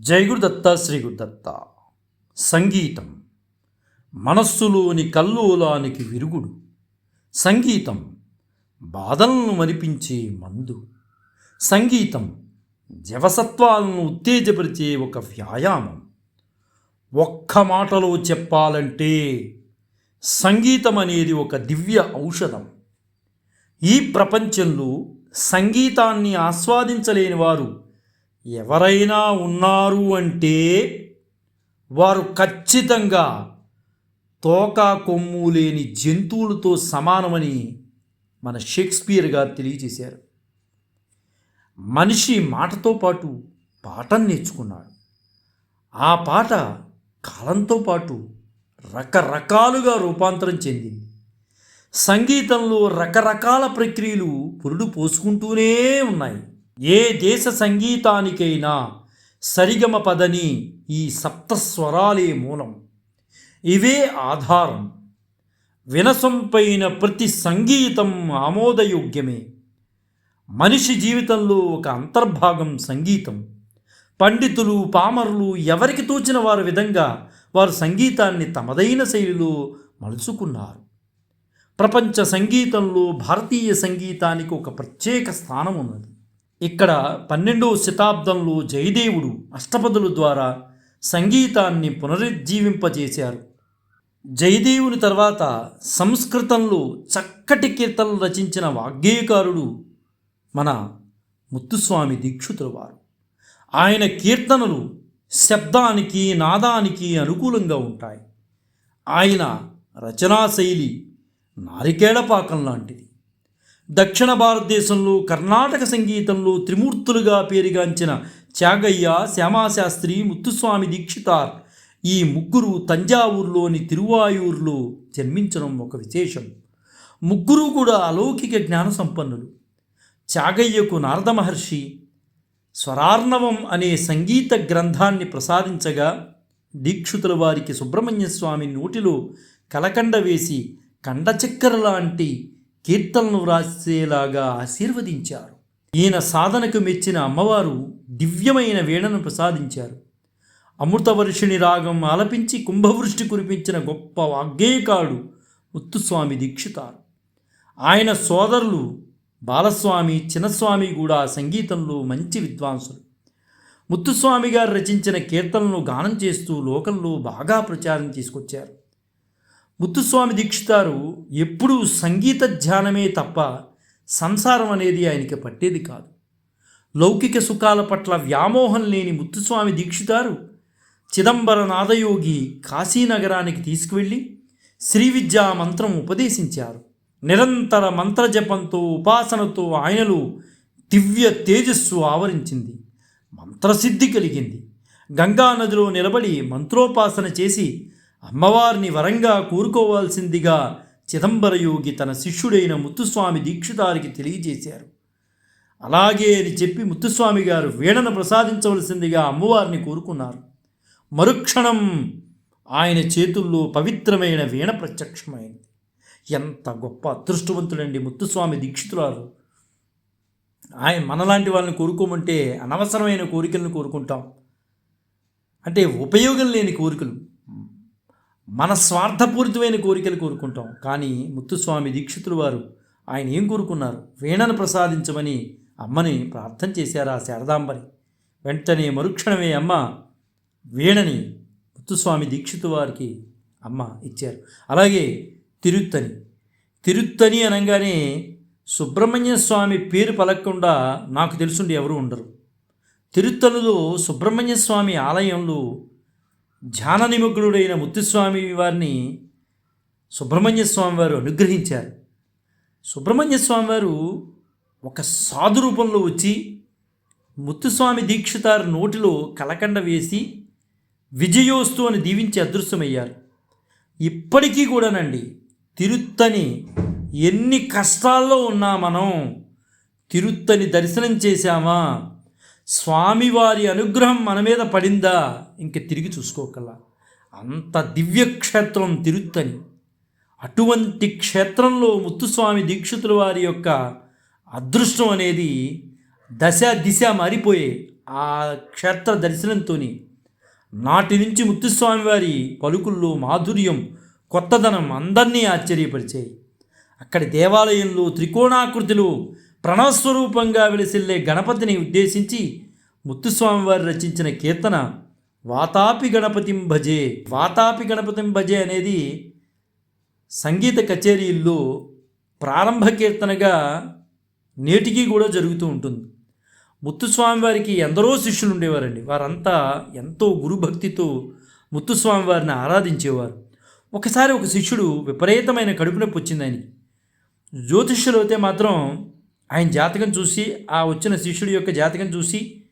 జై గురుదత్త శ్రీ గురుదత్త సంగీతం. మనస్సులోని కల్లోలానికి విరుగుడు. సంగీతం. బాధలను మరిపించే మందు. సంగీతం. జవసత్వాలను ఉత్తేజపరిచే ఒక వ్యాయామం. ఒక్క మాటలో చెప్పాలంటే సంగీతం అనేది ఒక దివ్య ఔషధం. ఈ ప్రపంచంలో సంగీతాన్ని ఆస్వాదించలేని వారు ఎవరైనా ఉన్నారు అంటే వారు ఖచ్చితంగా తోక కొమ్ము లేని జంతువులతో సమానమని మన షేక్స్పియర్ గారు తెలియజేశారు. మనిషి మాటతో పాటు పాటను నేర్చుకున్నాడు. ఆ పాట కాలంతో పాటు రకరకాలుగా రూపాంతరం చెందింది. సంగీతంలో రకరకాల ప్రక్రియలు పురుడు పోసుకుంటూనే ఉన్నాయి. ఏ దేశ సంగీతానికైనా సరిగమ పదని ఈ సప్తస్వరాలే మూలం. ఇవే ఆధారం. వినసొంపైన ప్రతి సంగీతం ఆమోదయోగ్యమే. మనిషి జీవితంలో ఒక అంతర్భాగం సంగీతం. పండితులు పామరులు ఎవరికి తోచిన వారి విధంగా వారు సంగీతాన్ని తమదైన శైలిలో మలుచుకున్నారు. ప్రపంచ సంగీతంలో భారతీయ సంగీతానికి ఒక ప్రత్యేక స్థానం ఉన్నది ఇక్కడ పన్నెండవ శతాబ్దంలో జయదేవుడు అష్టపదుల ద్వారా సంగీతాన్ని పునరుజ్జీవింపజేశారు. జయదేవుని తర్వాత సంస్కృతంలో చక్కటి కీర్తనలు రచించిన వాగ్గేయకారుడు మన ముత్తుస్వామి దీక్షితుల వారు. ఆయన కీర్తనలు శబ్దానికి నాదానికి అనుకూలంగా ఉంటాయి. ఆయన రచనా శైలి నారికేళపాకం లాంటిది. దక్షిణ భారతదేశంలో కర్ణాటక సంగీతంలో త్రిమూర్తులుగా పేరుగాంచిన త్యాగయ్య శ్యామాశాస్త్రి ముత్తుస్వామి దీక్షితార్ ఈ ముగ్గురు తంజావూరులోని తిరువాయూరులో జన్మించడం ఒక విశేషం. ముగ్గురు కూడా అలౌకిక జ్ఞాన సంపన్నులు. త్యాగయ్యకు నారద మహర్షి స్వరార్ణవం అనే సంగీత గ్రంథాన్ని ప్రసాదించగా దీక్షితుల వారికి సుబ్రహ్మణ్య స్వామి నోటిలో కలకండ వేసి కండచక్కర లాంటి కీర్తనలు వ్రాసేలాగా ఆశీర్వదించారు. ఈయన సాధనకు మెచ్చిన అమ్మవారు దివ్యమైన వీణను ప్రసాదించారు. అమృతవర్షిణి రాగం ఆలపించి కుంభవృష్టి కురిపించిన గొప్ప వాగ్గేయకాడు ముత్తుస్వామి దీక్షితారు. ఆయన సోదరులు బాలస్వామి చిన్నస్వామి కూడా సంగీతంలో మంచి విద్వాంసులు. ముత్తుస్వామి గారు రచించిన కీర్తనలను గానం చేస్తూ లోకంలో బాగా ప్రచారం తీసుకొచ్చారు. ముత్తుస్వామి దీక్షితారు ఎప్పుడూ సంగీత ధ్యానమే తప్ప సంసారం అనేది ఆయనకి పట్టేది కాదు. లౌకిక సుఖాల పట్ల వ్యామోహం లేని ముత్తుస్వామి దీక్షితారు చిదంబర నాదయోగి కాశీనగరానికి తీసుకువెళ్ళి శ్రీ విద్యా మంత్రం ఉపదేశించారు. నిరంతర మంత్రజపంతో ఉపాసనతో ఆయనలో దివ్య తేజస్సు ఆవరించింది. మంత్రసిద్ధి కలిగింది. గంగా నదిలో నిలబడి మంత్రోపాసన చేసి అమ్మవారిని వరంగా కోరుకోవాల్సిందిగా చిదంబరయోగి తన శిష్యుడైన ముత్తుస్వామి దీక్షితారికి తెలియజేశారు. అలాగే అని చెప్పి ముత్తుస్వామి గారు వీణను ప్రసాదించవలసిందిగా అమ్మవారిని కోరుకున్నారు. మరుక్షణం ఆయన చేతుల్లో పవిత్రమైన వీణ ప్రత్యక్షమైంది. ఎంత గొప్ప అదృష్టవంతుడండి ముత్తుస్వామి దీక్షితురాలు. ఆయన మనలాంటి వాళ్ళని కోరుకోమంటే అనవసరమైన కోరికలను కోరుకుంటాం. అంటే ఉపయోగం లేని కోరికలు. మన స్వార్థపూరితమైన కోరికలు కోరుకుంటాం. కానీ ముత్తుస్వామి దీక్షితులు వారు ఆయన ఏం కోరుకున్నారు? వీణను ప్రసాదించమని అమ్మని ప్రార్థన చేశారు ఆ శారదాంబని? వెంటనే మరుక్షణమే అమ్మ వీణని ముత్తుస్వామి దీక్షితు వారికి అమ్మ ఇచ్చారు. అలాగే తిరుత్తని. తిరుత్తని అనగానే సుబ్రహ్మణ్య స్వామి పేరు పలకకుండా నాకు తెలుసుండి ఎవరు ఉండరు. తిరుత్తలలో సుబ్రహ్మణ్య స్వామి ఆలయంలో ధ్యాన నిమగ్నుడైన ముత్తుస్వామి వారిని సుబ్రహ్మణ్య స్వామి వారు అనుగ్రహించారు. సుబ్రహ్మణ్య స్వామి వారు ఒక సాధు రూపంలో వచ్చి ముత్తుస్వామి దీక్షితారు నోటిలో కలకండ వేసి విజయోస్తు అని దీవించి అదృశ్యమయ్యారు. ఇప్పటికీ కూడానండి తిరుత్తని ఎన్ని కష్టాల్లో ఉన్నా మనం తిరుత్తని దర్శనం చేశామా? స్వామివారి అనుగ్రహం మన మీద పడిందా? ఇంక తిరిగి చూసుకోకల్లా. అంత దివ్యక్షేత్రం తిరుత్తని. అటువంటి క్షేత్రంలో ముత్తుస్వామి దీక్షితుల వారి యొక్క అదృష్టం అనేది దశ దిశ మారిపోయే ఆ క్షేత్ర దర్శనంతోని. నాటి నుంచి ముత్తుస్వామి వారి పలుకుల్లో మాధుర్యం కొత్తదనం అందరినీ ఆశ్చర్యపరిచాయి. అక్కడి దేవాలయంలో త్రికోణాకృతిలో ప్రణవస్వరూపంగా వెలిసిల్లే గణపతిని ఉద్దేశించి ముత్తుస్వామివారు రచించిన కీర్తన వాతాపి గణపతిం భజే. వాతాపి గణపతిం భజే అనేది సంగీత కచేరీల్లో ప్రారంభ కీర్తనగా నేటికి కూడా జరుగుతూ ఉంటుంది. ముత్తుస్వామివారికి ఎందరో శిష్యులు ఉండేవారండి. వారంతా ఎంతో గురుభక్తితో ముత్తుస్వామి వారిని ఆరాధించేవారు. ఒకసారి ఒక శిష్యుడు విపరీతమైన కడుపు నొప్పి వచ్చింది ఆయనకి జ్యోతిష్యులు అయితే మాత్రం ఆయన జాతకం చూసి ఆ వచ్చిన శిష్యుడి యొక్క జాతకం చూసి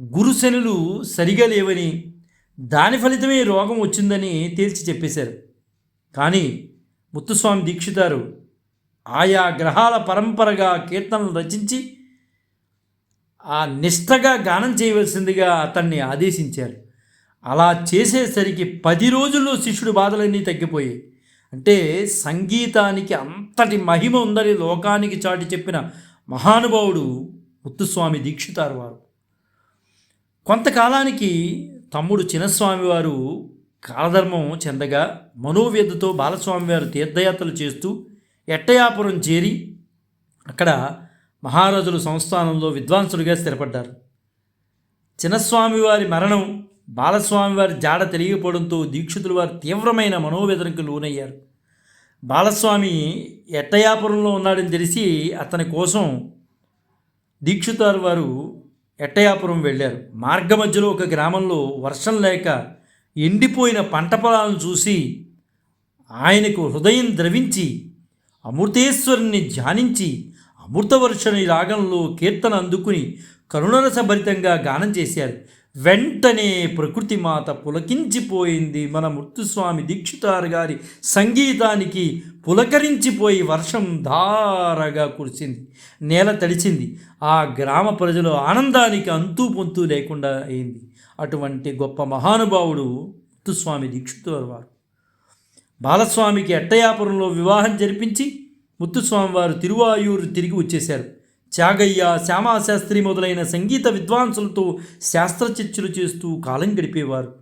గురుశనులు సరిగా లేవని దాని ఫలితమే రోగం వచ్చిందని తేల్చి చెప్పేశారు. కానీ ముత్తుస్వామి దీక్షితారు ఆయా గ్రహాల పరంపరగా కీర్తనలు రచించి ఆ నిష్టగా గానం చేయవలసిందిగా అతన్ని ఆదేశించారు. అలా చేసేసరికి పది రోజుల్లో శిష్యుడి బాధలన్నీ తగ్గిపోయాయి. అంటే సంగీతానికి అంతటి మహిమ ఉందని లోకానికి చాటి చెప్పిన మహానుభావుడు ముత్తుస్వామి దీక్షితారు వారు. కొంతకాలానికి తమ్ముడు చిన్నస్వామి వారు కాలధర్మం చెందగా మనోవ్యధతో బాలస్వామి వారు తీర్థయాత్రలు చేస్తూ ఎట్టయాపురం చేరి అక్కడ మహారాజుల సంస్థానంలో విద్వాంసులుగా స్థిరపడ్డారు. చిన్నస్వామి వారి మరణం బాలస్వామి వారి జాడ తెలియకపోవడంతో దీక్షితులు వారు తీవ్రమైన మనోవేదనకు లోనయ్యారు. బాలస్వామి ఎట్టయాపురంలో ఉన్నాడని తెలిసి అతని కోసం దీక్షితారు వారు ఎట్టయాపురం వెళ్ళారు. మార్గ మధ్యలో ఒక గ్రామంలో వర్షం లేక ఎండిపోయిన పంట పొలాలను చూసి ఆయనకు హృదయం ద్రవించి అమృతేశ్వరుని ధ్యానించి అమృతవర్షని రాగంలో కీర్తన అందుకుని కరుణరసభరితంగా గానం చేశారు. వెంటనే ప్రకృతి మాత పులకించిపోయింది. మన ముత్తుస్వామి దీక్షితారు గారి సంగీతానికి పులకరించిపోయి వర్షం ధారగా కురిసింది నేల తడిచింది ఆ గ్రామ ప్రజలు ఆనందానికి అంతూ పొంతూ లేకుండా అయింది. అటువంటి గొప్ప మహానుభావుడు ముత్తుస్వామి దీక్షితారు వారు. బాలస్వామికి ఎట్టయాపురంలో వివాహం జరిపించి ముత్తుస్వామి వారు తిరువాయూరు తిరిగి వచ్చేశారు. త్యాగయ్య శ్యామాశాస్త్రి మొదలైన సంగీత విద్వాంసులతో శాస్త్రచర్చలు చేస్తూ కాలం గడిపేవారు.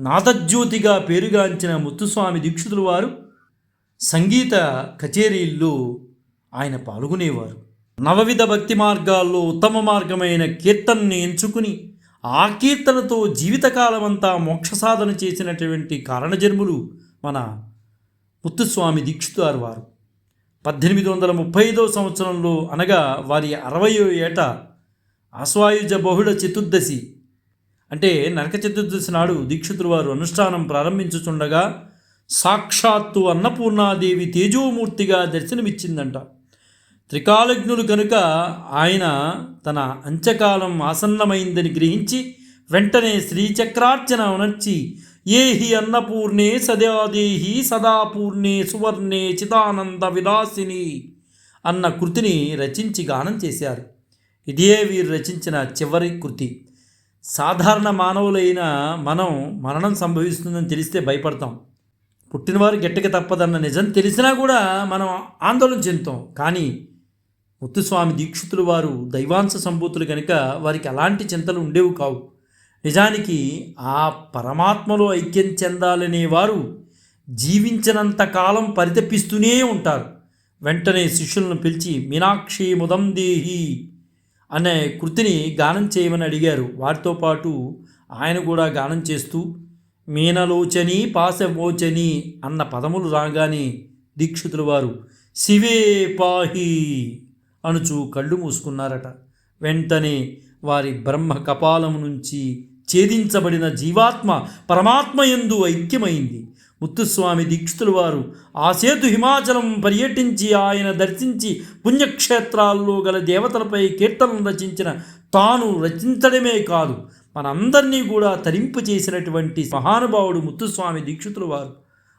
నాదజ్యోతిగా పేరుగాంచిన ముత్తుస్వామి దీక్షితుల వారు సంగీత కచేరీల్లో ఆయన పాల్గొనేవారు. నవవిధ భక్తి మార్గాల్లో ఉత్తమ మార్గమైన కీర్తనని ఎంచుకుని ఆ కీర్తనతో జీవితకాలమంతా మోక్ష సాధన చేసినటువంటి కారణజన్ములు మన ముత్తుస్వామి దీక్షితారు వారు. పద్దెనిమిది వందల ముప్పై ఐదో సంవత్సరంలో అనగా వారి అరవయో ఏట ఆశ్వాయుజ బహుళ చతుర్దశి అంటే నరక చతుర్దశి నాడు దీక్షితులు వారు అనుష్ఠానం ప్రారంభించుచుండగా సాక్షాత్తు అన్నపూర్ణాదేవి తేజోమూర్తిగా దర్శనమిచ్చిందంట. త్రికాలజ్ఞులు కనుక ఆయన తన అంత్యకాలం ఆసన్నమైందని గ్రహించి వెంటనే శ్రీచక్రార్చన ఉనర్చి ఏ హి అన్నపూర్ణే సదాదేహి సదాపూర్ణే సువర్ణే చిదానంద విలాసిని అన్న కృతిని రచించి గానం చేశారు. ఇదే వీరు రచించిన చివరి కృతి. సాధారణ మానవులైన మనం మరణం సంభవిస్తుందని తెలిస్తే భయపడతాం. పుట్టినవారు గట్టిక తప్పదన్న నిజం తెలిసినా కూడా మనం ఆందోళన చెందుతాం. కానీ ముత్తుస్వామి దీక్షితులు వారు దైవాంశ సంభూతులు కనుక వారికి అలాంటి చింతలు ఉండేవి కావు. నిజానికి ఆ పరమాత్మలో ఐక్యం చెందాలనే వారు జీవించినంత కాలం పరితపిస్తూనే ఉంటారు. వెంటనే శిష్యులను పిలిచి మీనాక్షి ముదం దేహి అనే కృతిని గానం చేయమని అడిగారు. వారితో పాటు ఆయన కూడా గానం చేస్తూ మీనలోచని పాశమోచని అన్న పదములు రాగానే దీక్షితుల వారు శివే పాహి అనుచు కళ్ళు మూసుకున్నారట. వెంటనే వారి బ్రహ్మ కపాలము నుంచి ఛేదించబడిన జీవాత్మ పరమాత్మ యందు ఐక్యమైంది. ముత్తుస్వామి దీక్షితుల వారు ఆ సేతు హిమాచలం పర్యటించి ఆయన దర్శించి పుణ్యక్షేత్రాల్లో గల దేవతలపై కీర్తనలు రచించిన తాను రచించడమే కాదు మనందరినీ కూడా తరింపు చేసినటువంటి మహానుభావుడు ముత్తుస్వామి దీక్షితుల వారు.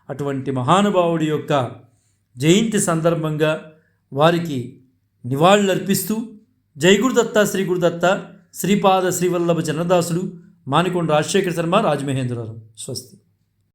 అటువంటి మహానుభావుడి యొక్క జయంతి సందర్భంగా వారికి నివాళులర్పిస్తూ జై గురుదత్త శ్రీ గురుదత్త శ్రీపాద శ్రీవల్లభ చంద్రదాసుడు మానికొండ రాజశేఖర శర్మ రాజమహేంద్రరావు. స్వస్తి.